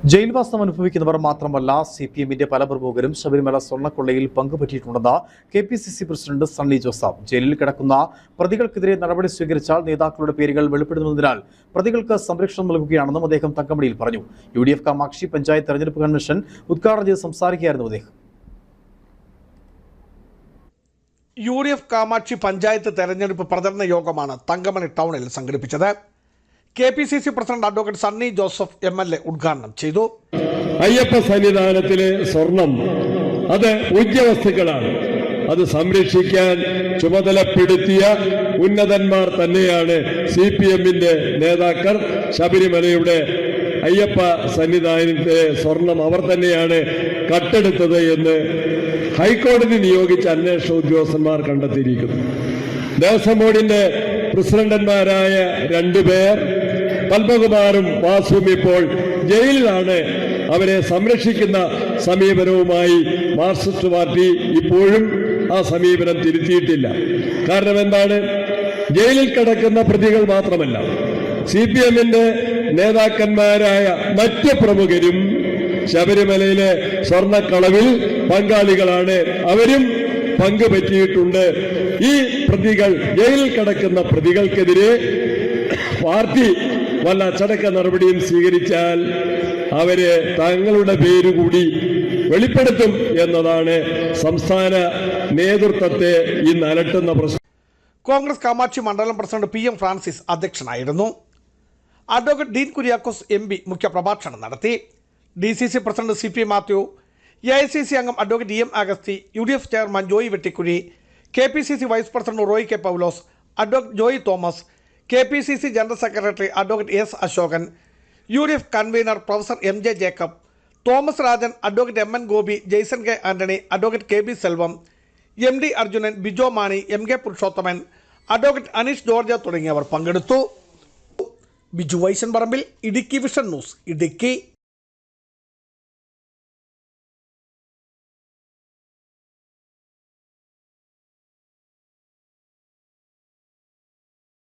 ജയിൽവാസം അനുഭവിക്കുന്നവർ മാത്രമല്ല C P എമ്മിന്റെ പല പ്രമുഖരും ശബരിമല സ്വർണക്കൊള്ളയിൽ പങ്കുപറ്റിയിട്ടുണ്ടെന്ന് K P C C president Sunny Joseph ജയിലിൽ കിടക്കുന്ന പ്രതികൾക്കെതിരെ നടപടി സ്വീകരിച്ചാൽ നേതാക്കളുടെ പേരുകൾ വെളിപ്പെടുന്നതിനാൽ പ്രതികൾക്ക് സംരക്ഷണം നൽകുകയാണെന്നും അദ്ദേഹം തങ്കമണിയിൽ പറഞ്ഞു. U D F Kamakshi panchayat തെരഞ്ഞെടുപ്പ് കൺവെൻഷൻ ഉദ്ഘാടനം ചെയ്ത് സംസാരിക്കുകയായിരുന്നു അദ്ദേഹം. U D F Kamakshi panchayat തെരഞ്ഞെടുപ്പ് പ്രചരണ യോഗമാണ് തങ്കമണി ടൗണിൽ സംഘടിപ്പിച്ചത്. K P C C president advocate Sunny Joseph M L A ഉദ്ഘാടനം ചെയ്തു. അയ്യപ്പ സന്നിധാനത്തിലെ സ്വർണം അത് പൂജ്യവസ്തുക്കളാണ് അത് സംരക്ഷിക്കാൻ ചുമതലപ്പെടുത്തിയ ഉന്നതന്മാർ തന്നെയാണ് സി പി എമ്മിന്റെ നേതാക്കൾ. ശബരിമലയുടെ അയ്യപ്പ സന്നിധാനത്തെ സ്വർണം അവർ തന്നെയാണ് കട്ടെടുത്തത് എന്ന് ഹൈക്കോടതി നിയോഗിച്ച അന്വേഷണ ഉദ്യോഗസ്ഥന്മാർ കണ്ടെത്തിയിരിക്കുന്നു. ദേവസ്വം ബോർഡിന്റെ പ്രസിഡന്റന്മാരായ രണ്ടുപേർ പത്മകുമാറും വാസുവും ഇപ്പോൾ ജയിലിലാണ്. അവരെ സംരക്ഷിക്കുന്ന സമീപനവുമായി മാർക്സിസ്റ്റ് പാർട്ടി ഇപ്പോഴും ആ സമീപനം തിരുത്തിയിട്ടില്ല. കാരണം എന്താണ്? ജയിലിൽ കിടക്കുന്ന പ്രതികൾ മാത്രമല്ല സി പി എമ്മിന്റെ നേതാക്കന്മാരായ മറ്റ് പ്രമുഖരും ശബരിമലയിലെ സ്വർണക്കളവിൽ പങ്കാളികളാണ്. അവരും പങ്ക് പറ്റിയിട്ടുണ്ട് ഈ പ്രതികൾ ജയിലിൽ കിടക്കുന്ന പ്രതികൾക്കെതിരെ പാർട്ടി വല്ല അച്ചടക്ക നടപടിയും സ്വീകരിച്ചാൽ അവർ തങ്ങളുടെ പേരുകൂടി വെളിപ്പെടുത്തും എന്നതാണ് സംസ്ഥാന നേതൃത്വത്തെ ഇന്ന് അലട്ടുന്ന പ്രശ്നം. കോൺഗ്രസ് കാമാക്ഷി മണ്ഡലം പ്രസിഡന്റ് പി എം ഫ്രാൻസിസ് അധ്യക്ഷനായിരുന്നു. Advocate Dean Kuriakose M P മുഖ്യപ്രഭാഷണം നടത്തി. D C C president C P Mathew A I C C അംഗം advocate E M Agasthy U D F chairman Joy Vettikuzhy K P C C vice president Roy K Paulose advocate Joy Thomas K P C C general secretary advocate S Asokan U D F convener professor M J Jacob Thomas Rajan advocate M N Gopi Jaison K Antony advocate K B Selvam M D Arjunan Bijo Mani M K Purushothaman advocate Aneesh George തുടങ്ങിയവർ പങ്കെടുത്തു. Biju Vaishan Parambil Idukki vision news Idukki.